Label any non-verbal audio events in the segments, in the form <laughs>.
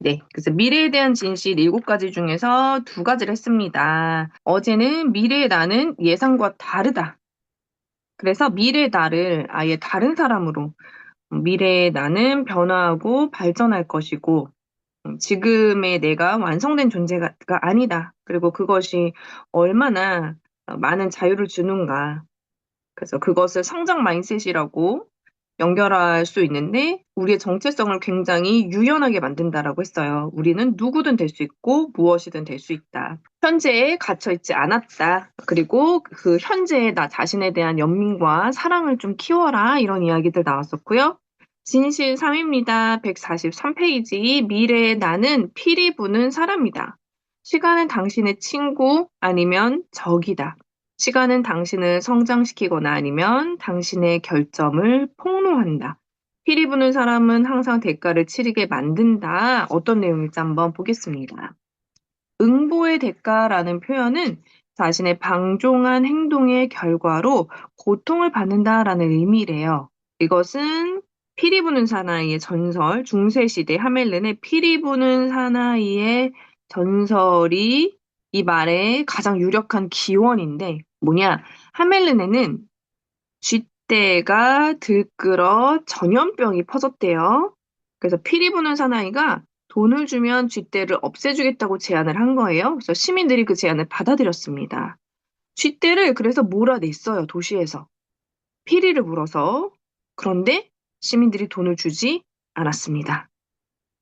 네, 그래서 미래에 대한 진실 일곱 가지 중에서 두 가지를 했습니다. 어제는 미래의 나는 예상과 다르다. 그래서 미래의 나를 아예 다른 사람으로 음, 미래의 나는 변화하고 발전할 것이고 음, 지금의 내가 완성된 존재가 아니다. 그리고 그것이 얼마나 어, 많은 자유를 주는가. 그래서 그것을 성장 마인셋이라고 연결할 수 있는데 우리의 정체성을 굉장히 유연하게 만든다라고 했어요. 우리는 누구든 될 수 있고 무엇이든 될 수 있다. 현재에 갇혀 있지 않았다. 그리고 그 현재의 나 자신에 대한 연민과 사랑을 좀 키워라. 이런 이야기들 나왔었고요. 진실 3입니다. 143페이지. 미래의 나는 피리 부는 사람이다. 시간은 당신의 친구 아니면 적이다. 시간은 당신을 성장시키거나 아니면 당신의 결점을 폭로한다. 피리 부는 사람은 항상 대가를 치르게 만든다. 어떤 내용일지 한번 보겠습니다. 응보의 대가라는 표현은 자신의 방종한 행동의 결과로 고통을 받는다라는 의미래요. 이것은 피리 부는 사나이의 전설, 중세시대 하멜른의 피리 부는 사나이의 전설이 이 말의 가장 유력한 기원인데 뭐냐? 하멜른에는 쥐떼가 들끓어 전염병이 퍼졌대요. 그래서 피리 부는 사나이가 돈을 주면 쥐떼를 없애주겠다고 제안을 한 거예요. 그래서 시민들이 그 제안을 받아들였습니다. 쥐떼를 그래서 몰아냈어요, 도시에서. 피리를 물어서. 그런데 시민들이 돈을 주지 않았습니다.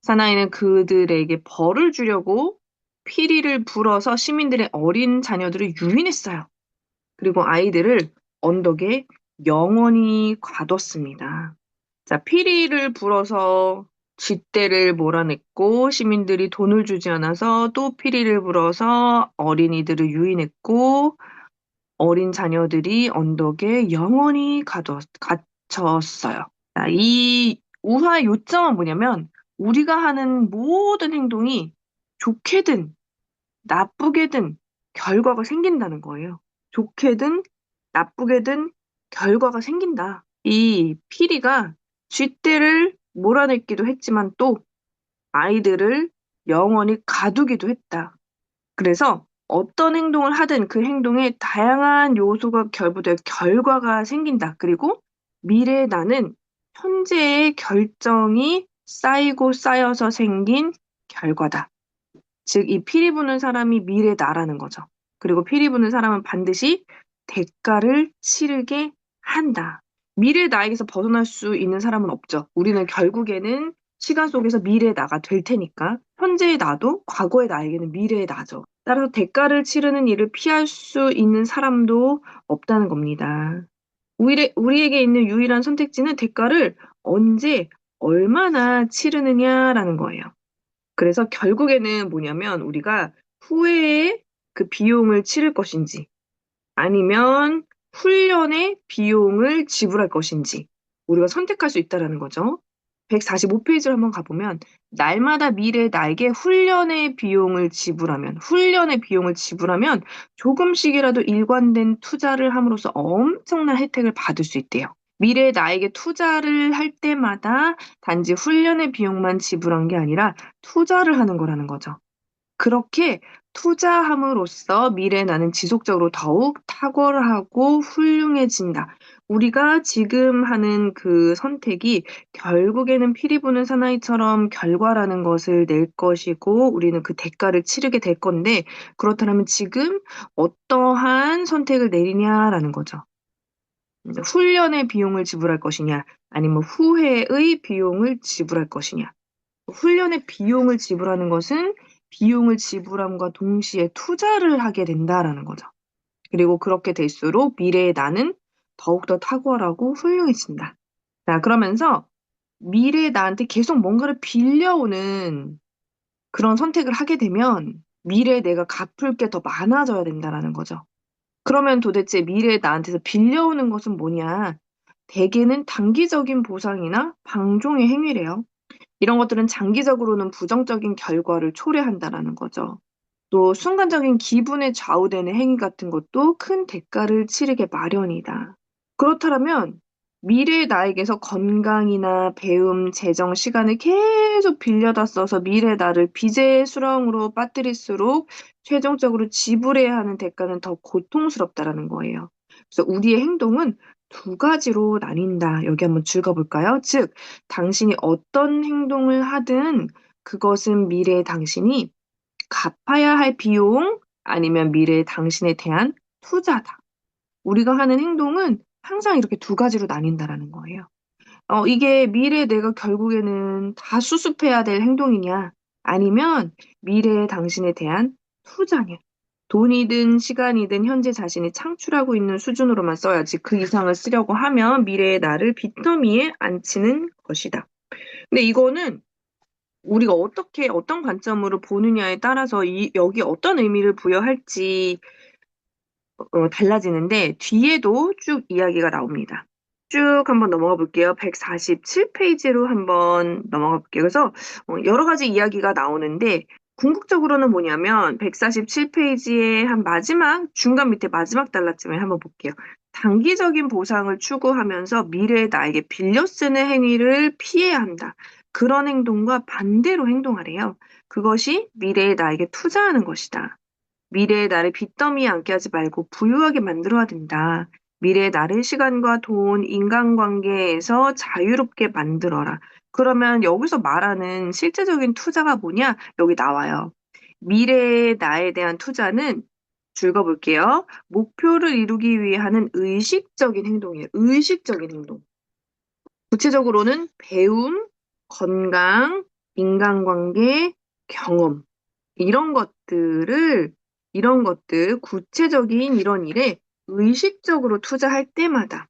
사나이는 그들에게 벌을 주려고 피리를 불어서 시민들의 어린 자녀들을 유인했어요. 그리고 아이들을 언덕에 영원히 가뒀습니다. 자, 피리를 불어서 쥐떼를 몰아냈고 시민들이 돈을 주지 않아서 또 피리를 불어서 어린이들을 유인했고 어린 자녀들이 언덕에 영원히 가뒀, 갇혔어요. 자, 이 우화의 요점은 뭐냐면 우리가 하는 모든 행동이 좋게든 나쁘게든 결과가 생긴다는 거예요. 좋게든 나쁘게든 결과가 생긴다. 이 피리가 쥐떼를 몰아냈기도 했지만 또 아이들을 영원히 가두기도 했다. 그래서 어떤 행동을 하든 그 행동에 다양한 요소가 결부될 결과가 생긴다. 그리고 미래의 나는 현재의 결정이 쌓이고 쌓여서 생긴 결과다. 즉, 이 피리 부는 사람이 미래 나라는 거죠. 그리고 피리 부는 사람은 반드시 대가를 치르게 한다. 미래 나에게서 벗어날 수 있는 사람은 없죠. 우리는 결국에는 시간 속에서 미래의 나가 될 테니까 현재의 나도 과거의 나에게는 미래의 나죠. 따라서 대가를 치르는 일을 피할 수 있는 사람도 없다는 겁니다. 우리, 우리에게 있는 유일한 선택지는 대가를 언제 얼마나 치르느냐라는 거예요. 그래서 결국에는 뭐냐면 우리가 후회에 그 비용을 치를 것인지 아니면 훈련의 비용을 지불할 것인지 우리가 선택할 수 있다라는 거죠. 145페이지를 한번 가보면 날마다 미래 나에게 훈련의 비용을 지불하면 훈련의 비용을 지불하면 조금씩이라도 일관된 투자를 함으로써 엄청난 혜택을 받을 수 있대요. 미래에 나에게 투자를 할 때마다 단지 훈련의 비용만 지불한 게 아니라 투자를 하는 거라는 거죠. 그렇게 투자함으로써 미래 나는 지속적으로 더욱 탁월하고 훌륭해진다. 우리가 지금 하는 그 선택이 결국에는 피리 부는 사나이처럼 결과라는 것을 낼 것이고 우리는 그 대가를 치르게 될 건데 그렇다면 지금 어떠한 선택을 내리냐라는 거죠. 훈련의 비용을 지불할 것이냐, 아니면 후회의 비용을 지불할 것이냐. 훈련의 비용을 지불하는 것은 비용을 지불함과 동시에 투자를 하게 된다라는 거죠. 그리고 그렇게 될수록 미래의 나는 더욱더 탁월하고 훌륭해진다. 자, 그러면서 미래의 나한테 계속 뭔가를 빌려오는 그런 선택을 하게 되면 미래에 내가 갚을 게 더 많아져야 된다라는 거죠. 그러면 도대체 미래에 나한테서 빌려오는 것은 뭐냐? 대개는 단기적인 보상이나 방종의 행위래요. 이런 것들은 장기적으로는 부정적인 결과를 초래한다라는 거죠. 또 순간적인 기분에 좌우되는 행위 같은 것도 큰 대가를 치르게 마련이다. 그렇다면 미래의 나에게서 건강이나 배움, 재정, 시간을 계속 빌려다 써서 미래의 나를 빚의 수렁으로 빠뜨릴수록 최종적으로 지불해야 하는 대가는 더 고통스럽다라는 거예요. 그래서 우리의 행동은 두 가지로 나뉜다. 여기 한번 읽어볼까요? 즉, 당신이 어떤 행동을 하든 그것은 미래의 당신이 갚아야 할 비용 아니면 미래의 당신에 대한 투자다. 우리가 하는 행동은 항상 이렇게 두 가지로 나뉜다라는 거예요. 어, 이게 미래에 내가 결국에는 다 수습해야 될 행동이냐, 아니면 미래의 당신에 대한 투자냐. 돈이든 시간이든 현재 자신이 창출하고 있는 수준으로만 써야지 그 이상을 쓰려고 하면 미래의 나를 빚더미에 앉히는 것이다. 근데 이거는 우리가 어떻게, 어떤 관점으로 보느냐에 따라서 이, 여기 어떤 의미를 부여할지 어, 달라지는데 뒤에도 쭉 이야기가 나옵니다. 쭉 한번 넘어가 볼게요. 147페이지로 한번 넘어가 볼게요. 그래서 어, 여러 가지 이야기가 나오는데 궁극적으로는 뭐냐면 147페이지의 한 마지막 중간 밑에 마지막 단락쯤에 한번 볼게요. 단기적인 보상을 추구하면서 미래의 나에게 빌려 쓰는 행위를 피해야 한다. 그런 행동과 반대로 행동하래요. 그것이 미래의 나에게 투자하는 것이다. 미래의 나를 빚더미에 앉게 하지 말고 부유하게 만들어야 된다. 미래의 나를 시간과 돈, 인간관계에서 자유롭게 만들어라. 그러면 여기서 말하는 실제적인 투자가 뭐냐? 여기 나와요. 미래의 나에 대한 투자는 읽어볼게요. 목표를 이루기 위해 하는 의식적인 행동이에요. 의식적인 행동. 구체적으로는 배움, 건강, 인간관계, 경험. 이런 것들을 이런 것들, 구체적인 이런 일에 의식적으로 투자할 때마다,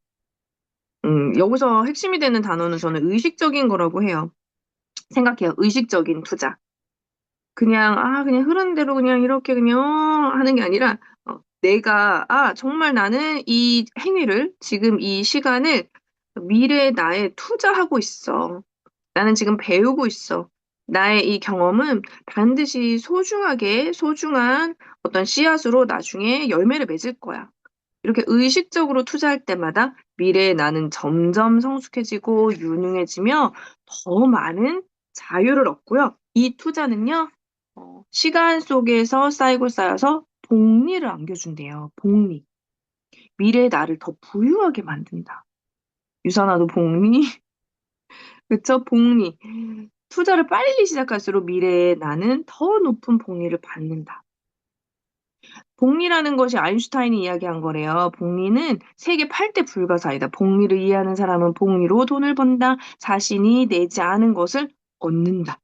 음, 여기서 핵심이 되는 단어는 저는 의식적인 거라고 해요. 생각해요. 의식적인 투자. 그냥, 아, 그냥 흐르는 대로 그냥 이렇게 그냥 하는 게 아니라, 어, 내가, 아, 정말 나는 이 행위를, 지금 이 시간을 미래의 나에 투자하고 있어. 나는 지금 배우고 있어. 나의 이 경험은 반드시 소중하게, 소중한 어떤 씨앗으로 나중에 열매를 맺을 거야. 이렇게 의식적으로 투자할 때마다 미래의 나는 점점 성숙해지고 유능해지며 더 많은 자유를 얻고요. 이 투자는요, 어, 시간 속에서 쌓이고 쌓여서 복리를 안겨준대요. 복리. 미래의 나를 더 부유하게 만든다. 유산화도 복리? <laughs> 그쵸? 복리. 투자를 빨리 시작할수록 미래의 나는 더 높은 복리를 받는다. 복리라는 것이 아인슈타인이 이야기한 거래요. 복리는 세계 8대 불가사이다. 복리를 이해하는 사람은 복리로 돈을 번다. 자신이 내지 않은 것을 얻는다.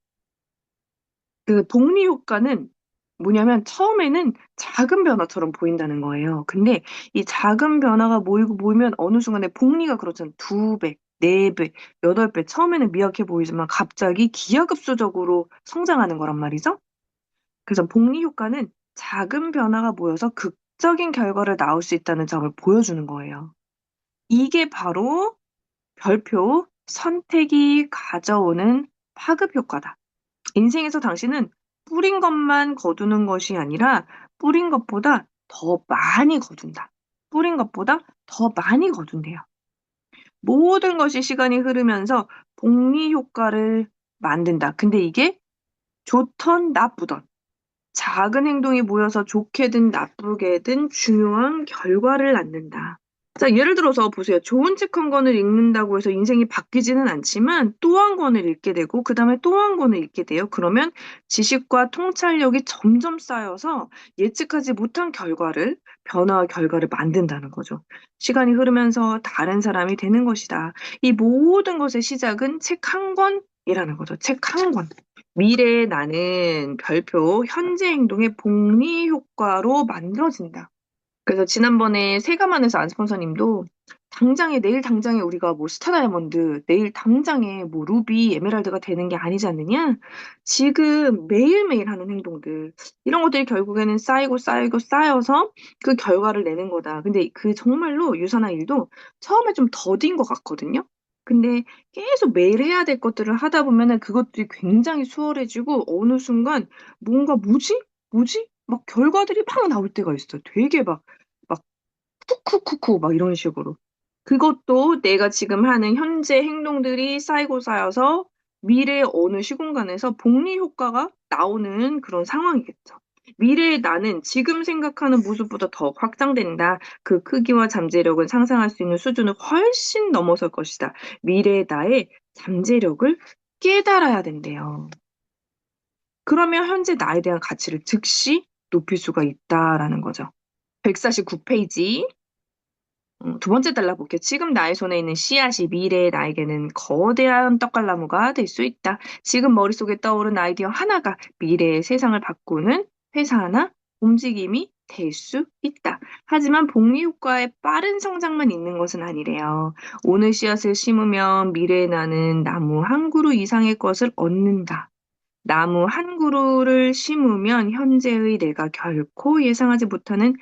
그 복리 효과는 뭐냐면 처음에는 작은 변화처럼 보인다는 거예요. 근데 이 작은 변화가 모이고 모이면 어느 순간에 복리가 그렇잖아요. 두 배, 네 배, 여덟 배. 처음에는 미약해 보이지만 갑자기 기하급수적으로 성장하는 거란 말이죠. 그래서 복리 효과는 작은 변화가 모여서 극적인 결과를 나올 수 있다는 점을 보여주는 거예요. 이게 바로 별표 선택이 가져오는 파급 효과다. 인생에서 당신은 뿌린 것만 거두는 것이 아니라 뿌린 것보다 더 많이 거둔다. 뿌린 것보다 더 많이 거둔대요. 모든 것이 시간이 흐르면서 복리 효과를 만든다. 근데 이게 좋던 나쁘던 작은 행동이 모여서 좋게든 나쁘게든 중요한 결과를 낳는다. 자, 예를 들어서 보세요. 좋은 책 한 권을 읽는다고 해서 인생이 바뀌지는 않지만 또 한 권을 읽게 되고 그 다음에 또 한 권을 읽게 돼요. 그러면 지식과 통찰력이 점점 쌓여서 예측하지 못한 결과를 변화와 결과를 만든다는 거죠. 시간이 흐르면서 다른 사람이 되는 것이다. 이 모든 것의 시작은 책 한 권이라는 거죠. 책 한 권. 미래의 나는 별표 현재 행동의 복리 효과로 만들어진다. 그래서 지난번에 세가만에서 안스폰서님도 당장에 내일 당장에 우리가 뭐 스타 다이아몬드 내일 당장에 뭐 루비 에메랄드가 되는 게 아니지 않느냐? 지금 매일매일 하는 행동들 이런 것들이 결국에는 쌓이고 쌓이고 쌓여서 그 결과를 내는 거다. 근데 그 정말로 유산화 일도 처음에 좀 더딘 것 같거든요. 근데 계속 매일 해야 될 것들을 하다 보면은 그것들이 굉장히 수월해지고 어느 순간 뭔가 뭐지? 뭐지? 막 결과들이 막 나올 때가 있어요. 되게 막, 막, 쿡쿡쿡쿡 막 이런 식으로. 그것도 내가 지금 하는 현재 행동들이 쌓이고 쌓여서 미래의 어느 시공간에서 복리 효과가 나오는 그런 상황이겠죠. 미래의 나는 지금 생각하는 모습보다 더 확장된다. 그 크기와 잠재력은 상상할 수 있는 수준을 훨씬 넘어설 것이다. 미래의 나의 잠재력을 깨달아야 된대요. 그러면 현재 나에 대한 가치를 즉시 높일 수가 있다라는 거죠. 149페이지. 음, 두 번째 달라 볼게요. 지금 나의 손에 있는 씨앗이 미래의 나에게는 거대한 떡갈나무가 될 수 있다. 지금 머릿속에 떠오른 아이디어 하나가 미래의 세상을 바꾸는 회사나 움직임이 될 수 있다. 하지만 복리 효과의 빠른 성장만 있는 것은 아니래요. 오늘 씨앗을 심으면 미래의 나는 나무 한 그루 이상의 것을 얻는다. 나무 한 그루를 심으면 현재의 내가 결코 예상하지 못하는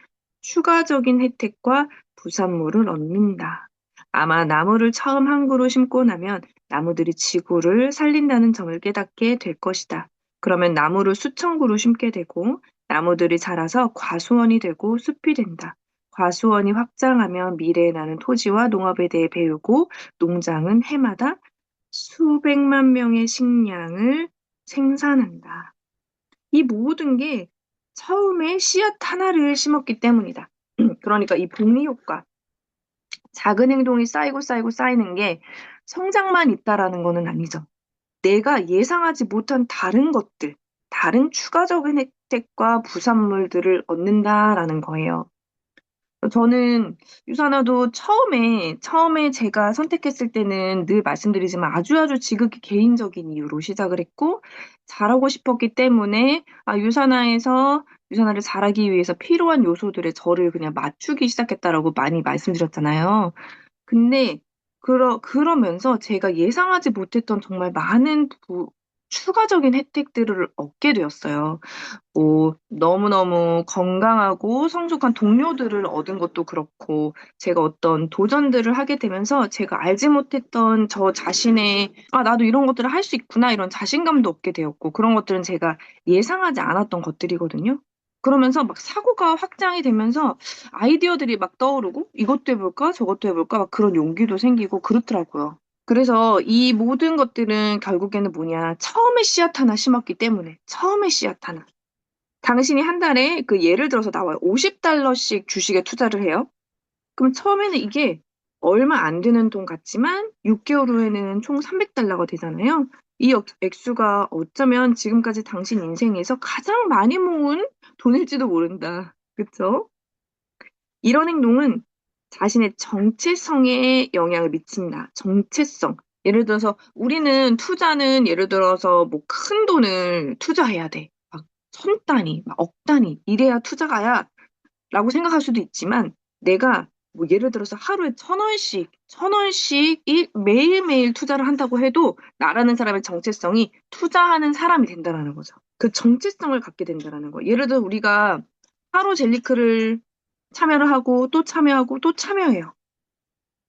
추가적인 혜택과 부산물을 얻는다. 아마 나무를 처음 한 그루 심고 나면 나무들이 지구를 살린다는 점을 깨닫게 될 것이다. 그러면 나무를 수천 그루 심게 되고 나무들이 자라서 과수원이 되고 숲이 된다. 과수원이 확장하면 미래에 나는 토지와 농업에 대해 배우고 농장은 해마다 수백만 명의 식량을 생산한다. 이 모든 게 처음에 씨앗 하나를 심었기 때문이다. <clears throat> 그러니까 이 복리 효과. 작은 행동이 쌓이고 쌓이고 쌓이는 게 성장만 있다라는 거는 아니죠. 내가 예상하지 못한 다른 것들, 다른 추가적인 혜택과 부산물들을 얻는다라는 거예요. 저는 유산화도 처음에, 처음에 제가 선택했을 때는 늘 말씀드리지만 아주 아주 지극히 개인적인 이유로 시작을 했고, 잘하고 싶었기 때문에, 아, 유산화에서 유산화를 잘하기 위해서 필요한 요소들에 저를 그냥 맞추기 시작했다라고 많이 말씀드렸잖아요. 근데, 그러, 그러면서 제가 예상하지 못했던 정말 많은 부, 추가적인 혜택들을 얻게 되었어요. 뭐, 너무너무 건강하고 성숙한 동료들을 얻은 것도 그렇고, 제가 어떤 도전들을 하게 되면서 제가 알지 못했던 저 자신의, 아, 나도 이런 것들을 할 수 있구나, 이런 자신감도 얻게 되었고, 그런 것들은 제가 예상하지 않았던 것들이거든요. 그러면서 막 사고가 확장이 되면서 아이디어들이 막 떠오르고, 이것도 해볼까, 저것도 해볼까, 막 그런 용기도 생기고 그렇더라고요. 그래서 이 모든 것들은 결국에는 뭐냐. 처음에 씨앗 하나 심었기 때문에. 처음에 씨앗 하나. 당신이 한 달에 그 예를 들어서 나와요. 50달러씩 주식에 투자를 해요. 그럼 처음에는 이게 얼마 안 되는 돈 같지만 6개월 후에는 총 300달러가 되잖아요. 이 액수가 어쩌면 지금까지 당신 인생에서 가장 많이 모은 돈일지도 모른다. 그쵸? 이런 행동은 자신의 정체성에 영향을 미친다. 정체성. 예를 들어서 우리는 투자는 예를 들어서 뭐 큰 돈을 투자해야 돼. 막 천 단위, 막 억 단위 이래야 투자가야 라고 생각할 수도 있지만 내가 뭐 예를 들어서 하루에 천 원씩, 천 원씩 매일매일 투자를 한다고 해도 나라는 사람의 정체성이 투자하는 사람이 된다라는 거죠. 그 정체성을 갖게 된다라는 거. 예를 들어 우리가 하루 젤리크를 참여를 하고 또 참여하고 또 참여해요.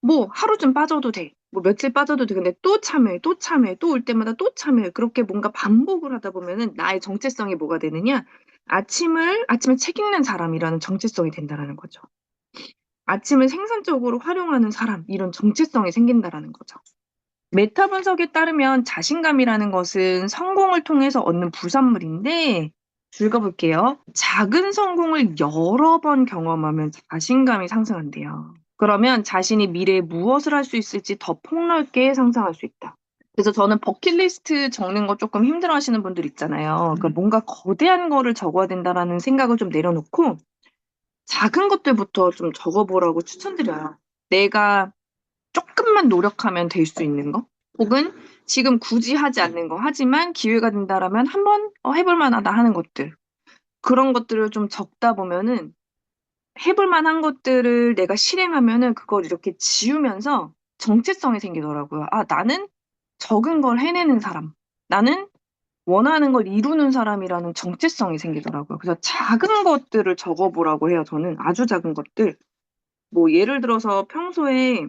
뭐 하루쯤 빠져도 돼. 뭐 며칠 빠져도 돼. 근데 또 참여해, 또 참여해, 또 올 때마다 또 참여해. 그렇게 뭔가 반복을 하다 보면은 나의 정체성이 뭐가 되느냐? 아침을, 아침에 책 읽는 사람이라는 정체성이 된다라는 거죠. 아침을 생산적으로 활용하는 사람, 이런 정체성이 생긴다라는 거죠. 메타 분석에 따르면 자신감이라는 것은 성공을 통해서 얻는 부산물인데, 읽어볼게요. 작은 성공을 여러 번 경험하면 자신감이 상승한대요. 그러면 자신이 미래에 무엇을 할 수 있을지 더 폭넓게 상상할 수 있다. 그래서 저는 버킷리스트 적는 거 조금 힘들어 하시는 분들 있잖아요. 그러니까 뭔가 거대한 거를 적어야 된다라는 생각을 좀 내려놓고 작은 것들부터 좀 적어보라고 추천드려요. 내가 조금만 노력하면 될 수 있는 거? 혹은 지금 굳이 하지 않는 거. 하지만 기회가 된다라면 한번 어, 해볼 만하다 하는 것들. 그런 것들을 좀 적다 보면은 해볼 만한 것들을 내가 실행하면은 그걸 이렇게 지우면서 정체성이 생기더라고요. 아, 나는 적은 걸 해내는 사람. 나는 원하는 걸 이루는 사람이라는 정체성이 생기더라고요. 그래서 작은 것들을 적어보라고 해요. 저는 아주 작은 것들. 뭐 예를 들어서 평소에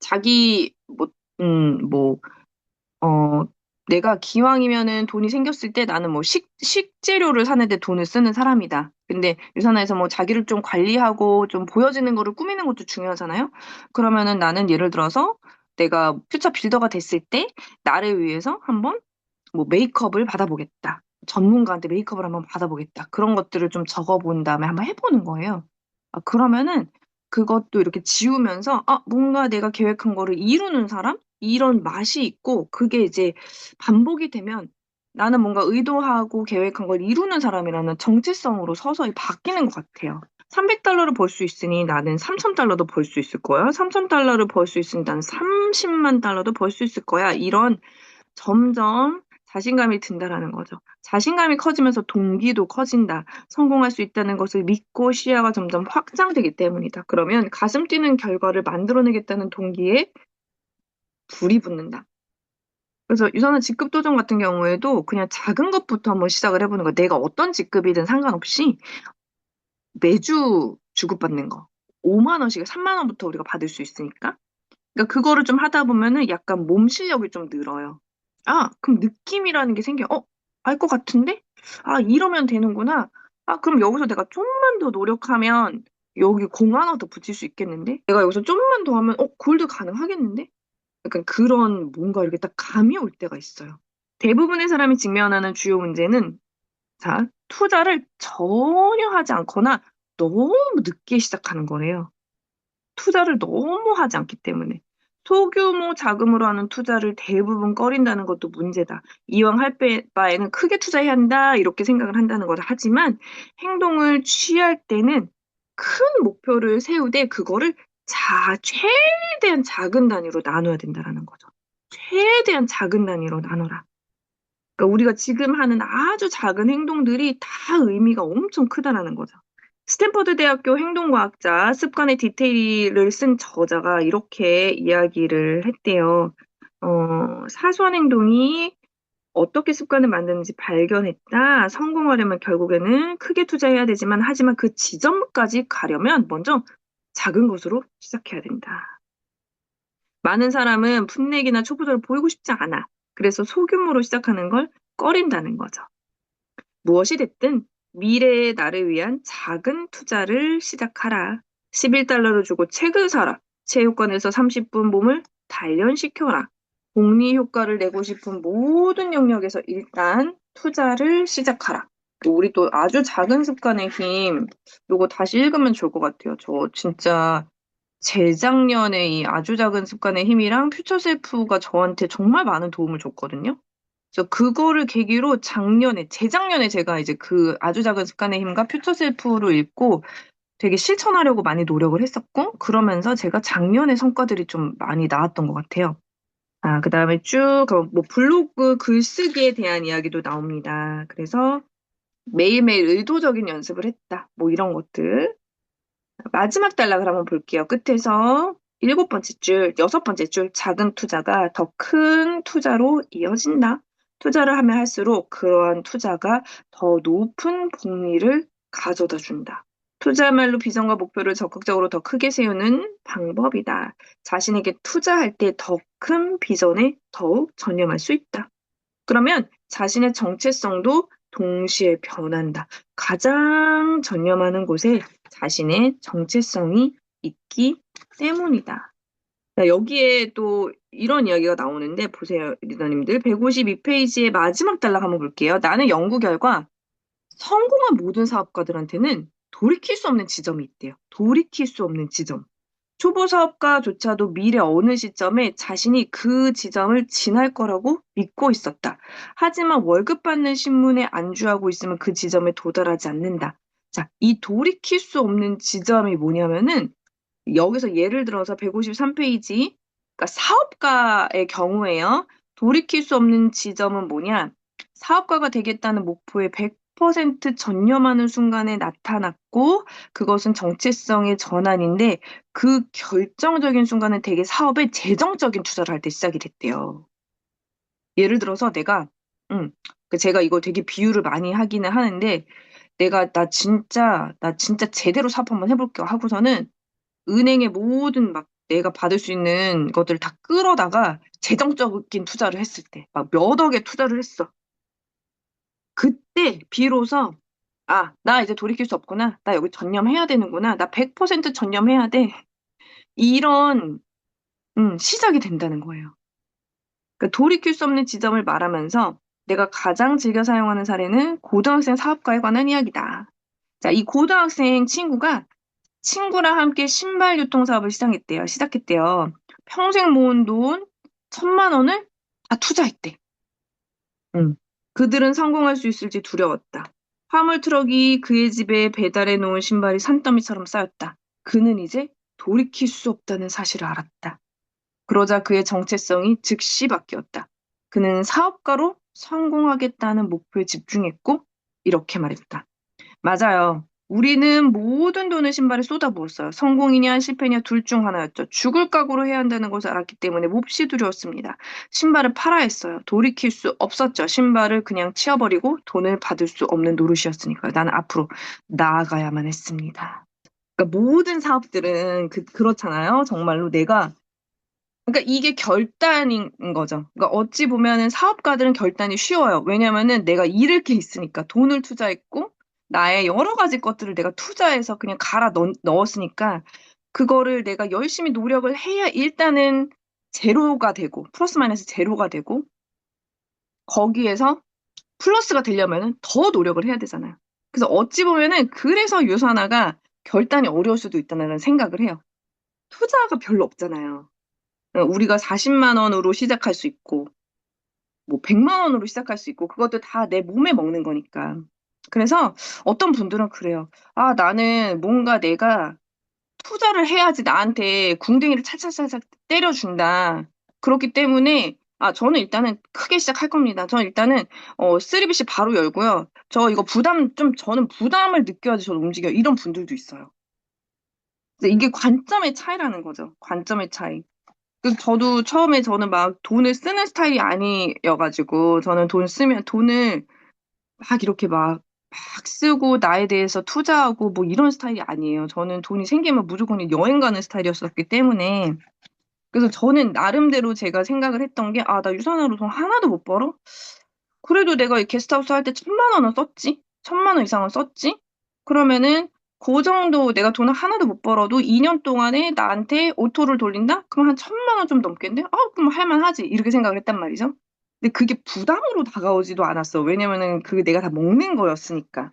자기 뭐 음, 뭐, 어, 내가 기왕이면은 돈이 생겼을 때 나는 뭐 식, 식재료를 사는데 돈을 쓰는 사람이다. 근데 유산화에서 뭐 자기를 좀 관리하고 좀 보여지는 거를 꾸미는 것도 중요하잖아요. 그러면은 나는 예를 들어서 내가 퓨처 빌더가 됐을 때 나를 위해서 한번 뭐 메이크업을 받아보겠다. 전문가한테 메이크업을 한번 받아보겠다. 그런 것들을 좀 적어본 다음에 한번 해보는 거예요. 아, 그러면은 그것도 이렇게 지우면서 아, 뭔가 내가 계획한 거를 이루는 사람? 이런 맛이 있고 그게 이제 반복이 되면 나는 뭔가 의도하고 계획한 걸 이루는 사람이라는 정체성으로 서서히 바뀌는 것 같아요. 300달러를 벌 수 있으니 나는 3,000달러도 벌 수 있을 거야. 3,000달러를 벌 수 있으니 나는 30만 달러도 벌 수 있을 거야. 이런 점점 자신감이 든다라는 거죠. 자신감이 커지면서 동기도 커진다. 성공할 수 있다는 것을 믿고 시야가 점점 확장되기 때문이다. 그러면 가슴 뛰는 결과를 만들어내겠다는 동기에 불이 붙는다. 그래서 유산화 직급 도전 같은 경우에도 그냥 작은 것부터 한번 시작을 해보는 거. 내가 어떤 직급이든 상관없이 매주 주고받는 거. 5만 원씩, 3만 원부터 우리가 받을 수 있으니까. 그러니까 그거를 좀 하다 보면은 약간 몸 실력이 좀 늘어요. 아, 그럼 느낌이라는 게 생겨. 어, 알 것 같은데? 아, 이러면 되는구나. 아, 그럼 여기서 내가 좀만 더 노력하면 여기 공 하나 더 붙일 수 있겠는데? 내가 여기서 좀만 더 하면 어, 골드 가능하겠는데? 약간 그런 뭔가 이렇게 딱 감이 올 때가 있어요. 대부분의 사람이 직면하는 주요 문제는 자, 투자를 전혀 하지 않거나 너무 늦게 시작하는 거래요. 투자를 너무 하지 않기 때문에. 소규모 자금으로 하는 투자를 대부분 꺼린다는 것도 문제다. 이왕 할 바에는 크게 투자해야 한다. 이렇게 생각을 한다는 거다. 하지만 행동을 취할 때는 큰 목표를 세우되 그거를 자, 최대한 작은 단위로 나눠야 된다라는 거죠. 최대한 작은 단위로 나눠라. 그러니까 우리가 지금 하는 아주 작은 행동들이 다 의미가 엄청 크다라는 거죠. 스탠퍼드 대학교 행동과학자 습관의 디테일을 쓴 저자가 이렇게 이야기를 했대요. 어, 사소한 행동이 어떻게 습관을 만드는지 발견했다. 성공하려면 결국에는 크게 투자해야 되지만 하지만 그 지점까지 가려면 먼저 작은 것으로 시작해야 된다. 많은 사람은 풋내기나 초보자를 보이고 싶지 않아. 그래서 소규모로 시작하는 걸 꺼린다는 거죠. 무엇이 됐든 미래의 나를 위한 작은 투자를 시작하라. 11달러를 주고 책을 사라. 체육관에서 30분 몸을 단련시켜라. 복리 효과를 내고 싶은 모든 영역에서 일단 투자를 시작하라. 우리 또 아주 작은 습관의 힘, 요거 다시 읽으면 좋을 것 같아요. 저 진짜 재작년에 이 아주 작은 습관의 힘이랑 퓨처셀프가 저한테 정말 많은 도움을 줬거든요. 그래서 그거를 계기로 작년에, 재작년에 제가 이제 그 아주 작은 습관의 힘과 퓨처 셀프를 읽고 되게 실천하려고 많이 노력을 했었고, 그러면서 제가 작년에 성과들이 좀 많이 나왔던 것 같아요. 아, 그 다음에 쭉, 뭐, 블로그 글쓰기에 대한 이야기도 나옵니다. 그래서 매일매일 의도적인 연습을 했다. 뭐 이런 것들. 마지막 단락을 한번 볼게요. 끝에서 일곱 번째 줄, 여섯 번째 줄, 작은 투자가 더 큰 투자로 이어진다. 투자를 하면 할수록 그러한 투자가 더 높은 복리를 가져다 준다. 투자말로 비전과 목표를 적극적으로 더 크게 세우는 방법이다. 자신에게 투자할 때 더 큰 비전에 더욱 전념할 수 있다. 그러면 자신의 정체성도 동시에 변한다. 가장 전념하는 곳에 자신의 정체성이 있기 때문이다. 여기에 또 이런 이야기가 나오는데 보세요, 리더님들. 152페이지의 마지막 단락 한번 볼게요. 나는 연구 결과 성공한 모든 사업가들한테는 돌이킬 수 없는 지점이 있대요. 돌이킬 수 없는 지점. 초보 사업가조차도 미래 어느 시점에 자신이 그 지점을 지날 거라고 믿고 있었다. 하지만 월급 받는 신문에 안주하고 있으면 그 지점에 도달하지 않는다. 자, 이 돌이킬 수 없는 지점이 뭐냐면은 여기서 예를 들어서 153페이지, 그러니까 사업가의 경우에요. 돌이킬 수 없는 지점은 뭐냐? 사업가가 되겠다는 목표에 100% 전념하는 순간에 나타났고, 그것은 정체성의 전환인데, 그 결정적인 순간은 되게 사업에 재정적인 투자를 할 때 시작이 됐대요. 예를 들어서 내가, 음, 그 제가 이거 되게 비유를 많이 하기는 하는데, 내가, 나 진짜, 나 진짜 제대로 사업 한번 해볼게요 하고서는 은행의 모든 막 내가 받을 수 있는 것들을 다 끌어다가 재정적인 투자를 했을 때, 막 몇 억의 투자를 했어. 그때 비로소 아, 나 이제 돌이킬 수 없구나. 나 여기 전념해야 되는구나. 나 100% 전념해야 돼. 이런, 음, 시작이 된다는 거예요. 그러니까 돌이킬 수 없는 지점을 말하면서 내가 가장 즐겨 사용하는 사례는 고등학생 사업가에 관한 이야기다. 자, 이 고등학생 친구가 친구랑 함께 신발 유통 사업을 시작했대요. 시작했대요. 평생 모은 돈 천만 원을 다 투자했대. 응. 그들은 성공할 수 있을지 두려웠다. 화물 트럭이 그의 집에 배달해 놓은 신발이 산더미처럼 쌓였다. 그는 이제 돌이킬 수 없다는 사실을 알았다. 그러자 그의 정체성이 즉시 바뀌었다. 그는 사업가로 성공하겠다는 목표에 집중했고, 이렇게 말했다. 맞아요. 우리는 모든 돈을 신발에 쏟아부었어요. 성공이냐 실패냐 둘 중 하나였죠. 죽을 각오로 해야 한다는 것을 알았기 때문에 몹시 두려웠습니다. 신발을 팔아 했어요. 돌이킬 수 없었죠. 신발을 그냥 치워버리고 돈을 받을 수 없는 노릇이었으니까요. 나는 앞으로 나아가야만 했습니다. 그러니까 모든 사업들은 그, 그렇잖아요. 정말로 내가 그러니까 이게 결단인 거죠. 그러니까 어찌 보면은 사업가들은 결단이 쉬워요. 왜냐면은 내가 잃을 게 있으니까 돈을 투자했고 나의 여러 가지 것들을 내가 투자해서 그냥 갈아 넣, 넣었으니까 그거를 내가 열심히 노력을 해야 일단은 제로가 되고 플러스 마이너스 제로가 되고 거기에서 플러스가 되려면은 더 노력을 해야 되잖아요. 그래서 어찌 보면은 그래서 유산화가 결단이 어려울 수도 있다는 생각을 해요. 투자가 별로 없잖아요. 우리가 40만 원으로 시작할 수 있고, 뭐 100만 원으로 시작할 수 있고, 그것도 다 내 몸에 먹는 거니까. 그래서 어떤 분들은 그래요. 아, 나는 뭔가 내가 투자를 해야지 나한테 궁뎅이를 찰찰찰찰 때려준다. 그렇기 때문에, 아, 저는 일단은 크게 시작할 겁니다. 저는 일단은, 어, 3BC 바로 열고요. 저 이거 부담, 좀, 저는 부담을 느껴야지 저는 움직여요. 이런 분들도 있어요. 이게 관점의 차이라는 거죠. 관점의 차이. 그 저도 처음에 저는 막 돈을 쓰는 스타일이 아니어가지고 저는 돈 쓰면 돈을 막 이렇게 막, 막 쓰고 나에 대해서 투자하고 뭐 이런 스타일이 아니에요. 저는 돈이 생기면 무조건 여행 가는 스타일이었었기 때문에 그래서 저는 나름대로 제가 생각을 했던 게 아, 나 유산으로 돈 하나도 못 벌어? 그래도 내가 이 게스트하우스 할때 천만 원은 썼지? 천만 원 이상은 썼지? 그러면은 그 정도 내가 돈을 하나도 못 벌어도 2 년 동안에 나한테 오토를 돌린다? 그럼 한 천만 원좀 넘겠는데? 아, 그럼 할 만하지. 이렇게 생각을 했단 말이죠. 근데 그게 부담으로 다가오지도 않았어. 왜냐면은 그게 내가 다 먹는 거였으니까.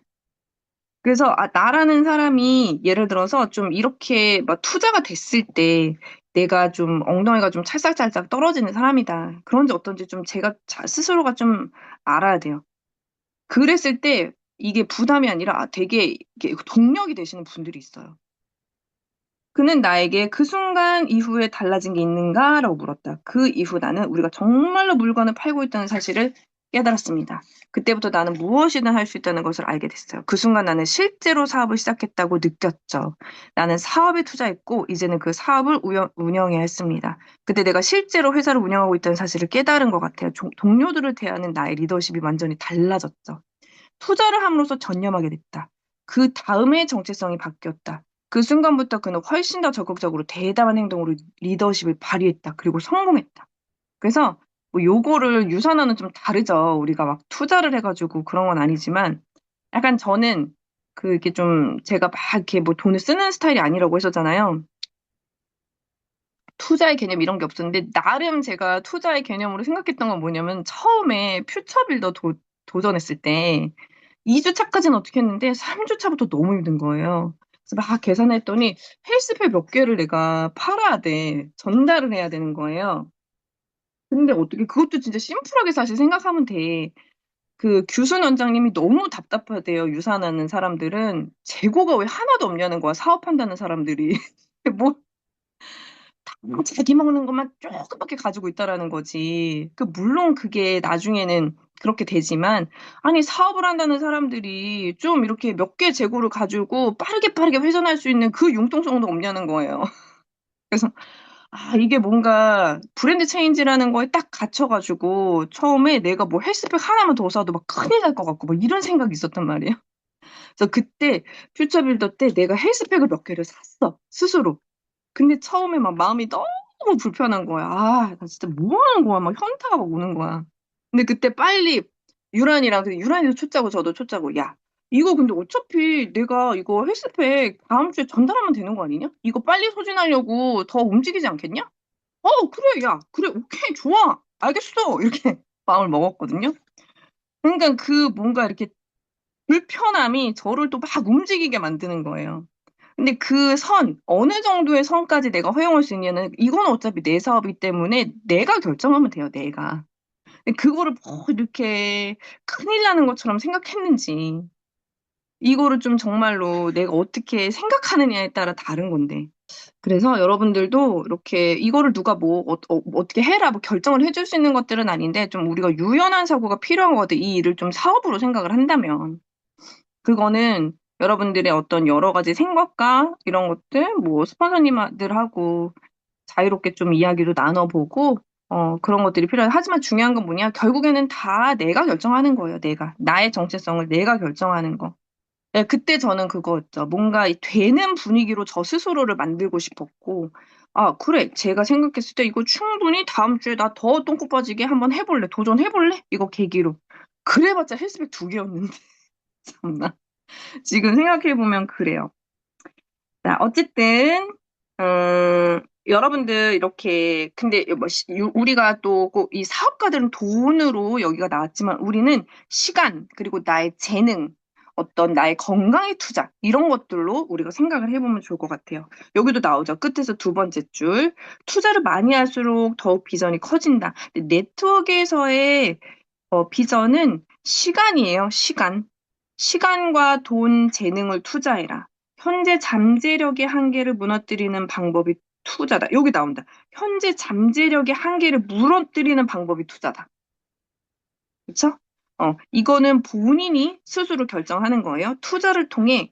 그래서 아, 나라는 사람이 예를 들어서 좀 이렇게 막 투자가 됐을 때 내가 좀 엉덩이가 좀 찰싹찰싹 떨어지는 사람이다. 그런지 어떤지 좀 제가 자- 스스로가 좀 알아야 돼요. 그랬을 때 이게 부담이 아니라 아, 되게 이게 동력이 되시는 분들이 있어요. 그는 나에게 그 순간 이후에 달라진 게 있는가 라고 물었다. 그 이후 나는 우리가 정말로 물건을 팔고 있다는 사실을 깨달았습니다. 그때부터 나는 무엇이든 할 수 있다는 것을 알게 됐어요. 그 순간 나는 실제로 사업을 시작했다고 느꼈죠. 나는 사업에 투자했고 이제는 그 사업을 우영, 운영해야 했습니다. 그때 내가 실제로 회사를 운영하고 있다는 사실을 깨달은 것 같아요. 종- 동료들을 대하는 나의 리더십이 완전히 달라졌죠. 투자를 함으로써 전념하게 됐다. 그 다음에 정체성이 바뀌었다. 그 순간부터 그는 훨씬 더 적극적으로 대담한 행동으로 리더십을 발휘했다. 그리고 성공했다. 그래서 뭐 요거를 유산화는 좀 다르죠. 우리가 막 투자를 해가지고 그런 건 아니지만 약간 저는 그게 좀 제가 막 이렇게 뭐 돈을 쓰는 스타일이 아니라고 했었잖아요. 투자의 개념 이런 게 없었는데 나름 제가 투자의 개념으로 생각했던 건 뭐냐면 처음에 퓨처빌더 도, 도전했을 때 2주차까지는 어떻게 했는데 3주차부터 너무 힘든 거예요. 막 계산했더니 헬스팩 몇 개를 내가 팔아야 돼. 전달을 해야 되는 거예요. 근데 어떻게 그것도 진짜 심플하게 사실 생각하면 돼. 그 규순 원장님이 너무 답답하대요. 유산하는 사람들은 재고가 왜 하나도 없냐는 거야. 사업한다는 사람들이. <laughs> 뭐 자기 먹는 것만 조금밖에 가지고 있다라는 거지. 그 물론 그게 나중에는 그렇게 되지만 아니 사업을 한다는 사람들이 좀 이렇게 몇 개 재고를 가지고 빠르게 빠르게 회전할 수 있는 그 융통성도 없냐는 거예요. <laughs> 그래서 아 이게 뭔가 브랜드 체인지라는 거에 딱 갇혀가지고 처음에 내가 뭐 헬스백 하나만 더 사도 막 큰일 날 것 같고 막 이런 생각이 있었단 말이에요. 그래서 그때 퓨처빌더 때 내가 헬스백을 몇 개를 샀어 스스로. 근데 처음에 막 마음이 너무 불편한 거야. 아, 나 진짜 뭐 하는 거야? 막 현타가 막 오는 거야. 근데 그때 빨리 유란이랑, 유란이도 초짜고 저도 초짜고, 야, 이거 근데 어차피 내가 이거 헬스팩 다음 주에 전달하면 되는 거 아니냐? 이거 빨리 소진하려고 더 움직이지 않겠냐? 어, 그래, 야, 그래, 오케이, 좋아, 알겠어. 이렇게 <laughs> 마음을 먹었거든요. 그러니까 그 뭔가 이렇게 불편함이 저를 또 막 움직이게 만드는 거예요. 근데 그 선, 어느 정도의 선까지 내가 허용할 수 있냐는, 이건 어차피 내 사업이기 때문에 내가 결정하면 돼요, 내가. 그거를 뭐 이렇게 큰일 나는 것처럼 생각했는지, 이거를 좀 정말로 내가 어떻게 생각하느냐에 따라 다른 건데. 그래서 여러분들도 이렇게 이거를 누가 뭐 어, 어, 떻게 해라 뭐 결정을 해줄 수 있는 것들은 아닌데 좀 우리가 유연한 사고가 필요한 것 같아. 이 일을 좀 사업으로 생각을 한다면. 그거는 여러분들의 어떤 여러 가지 생각과 이런 것들, 뭐 스폰서님들하고 자유롭게 좀 이야기도 나눠보고, 어, 그런 것들이 필요해. 하지만 중요한 건 뭐냐? 결국에는 다 내가 결정하는 거예요, 내가. 나의 정체성을 내가 결정하는 거. 예, 그때 저는 그거였죠. 뭔가 이 되는 분위기로 저 스스로를 만들고 싶었고, 아, 그래. 제가 생각했을 때 이거 충분히 다음 주에 나 더 똥꼬 빠지게 한번 해볼래. 도전해볼래? 이거 계기로. 그래봤자 헬스백 두 개였는데. <laughs> 참나. 지금 생각해보면 그래요. 자, 어쨌든, 음, 여러분들 이렇게, 근데 뭐 우리가 또 이 사업가들은 돈으로 여기가 나왔지만 우리는 시간, 그리고 나의 재능, 어떤 나의 건강의 투자, 이런 것들로 우리가 생각을 해보면 좋을 것 같아요. 여기도 나오죠. 끝에서 두 번째 줄. 투자를 많이 할수록 더욱 비전이 커진다. 네트워크에서의 어, 비전은 시간이에요. 시간. 시간과 돈, 재능을 투자해라. 현재 잠재력의 한계를 무너뜨리는 방법이 투자다. 여기 나온다. 현재 잠재력의 한계를 무너뜨리는 방법이 투자다. 그쵸? 어, 이거는 본인이 스스로 결정하는 거예요. 투자를 통해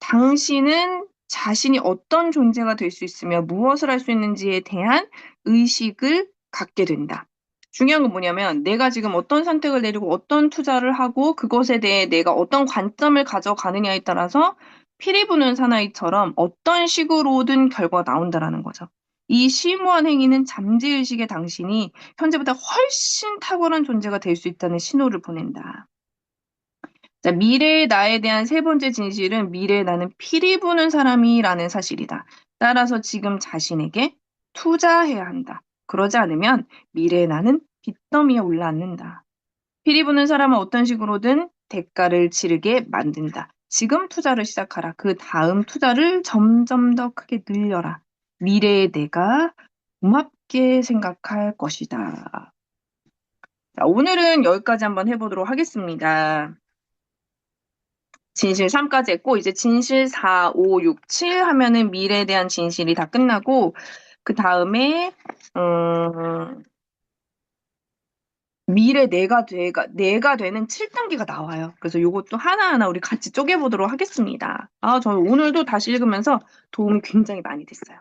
당신은 자신이 어떤 존재가 될 수 있으며 무엇을 할 수 있는지에 대한 의식을 갖게 된다. 중요한 건 뭐냐면 내가 지금 어떤 선택을 내리고 어떤 투자를 하고 그것에 대해 내가 어떤 관점을 가져가느냐에 따라서 피리 부는 사나이처럼 어떤 식으로든 결과가 나온다라는 거죠. 이 심오한 행위는 잠재의식의 당신이 현재보다 훨씬 탁월한 존재가 될 수 있다는 신호를 보낸다. 자, 미래의 나에 대한 세 번째 진실은 미래의 나는 피리 부는 사람이라는 사실이다. 따라서 지금 자신에게 투자해야 한다. 그러지 않으면 미래의 나는 빚더미에 올라앉는다. 피리 부는 사람은 어떤 식으로든 대가를 치르게 만든다. 지금 투자를 시작하라. 그 다음 투자를 점점 더 크게 늘려라. 미래의 내가 고맙게 생각할 것이다. 자, 오늘은 여기까지 한번 해보도록 하겠습니다. 진실 3까지 했고, 이제 진실 4, 5, 6, 7 하면은 미래에 대한 진실이 다 끝나고, 그 다음에, 음, 미래 내가 돼가, 내가 되는 7단계가 나와요. 그래서 이것도 하나하나 우리 같이 쪼개보도록 하겠습니다. 아, 저 오늘도 다시 읽으면서 도움이 굉장히 많이 됐어요.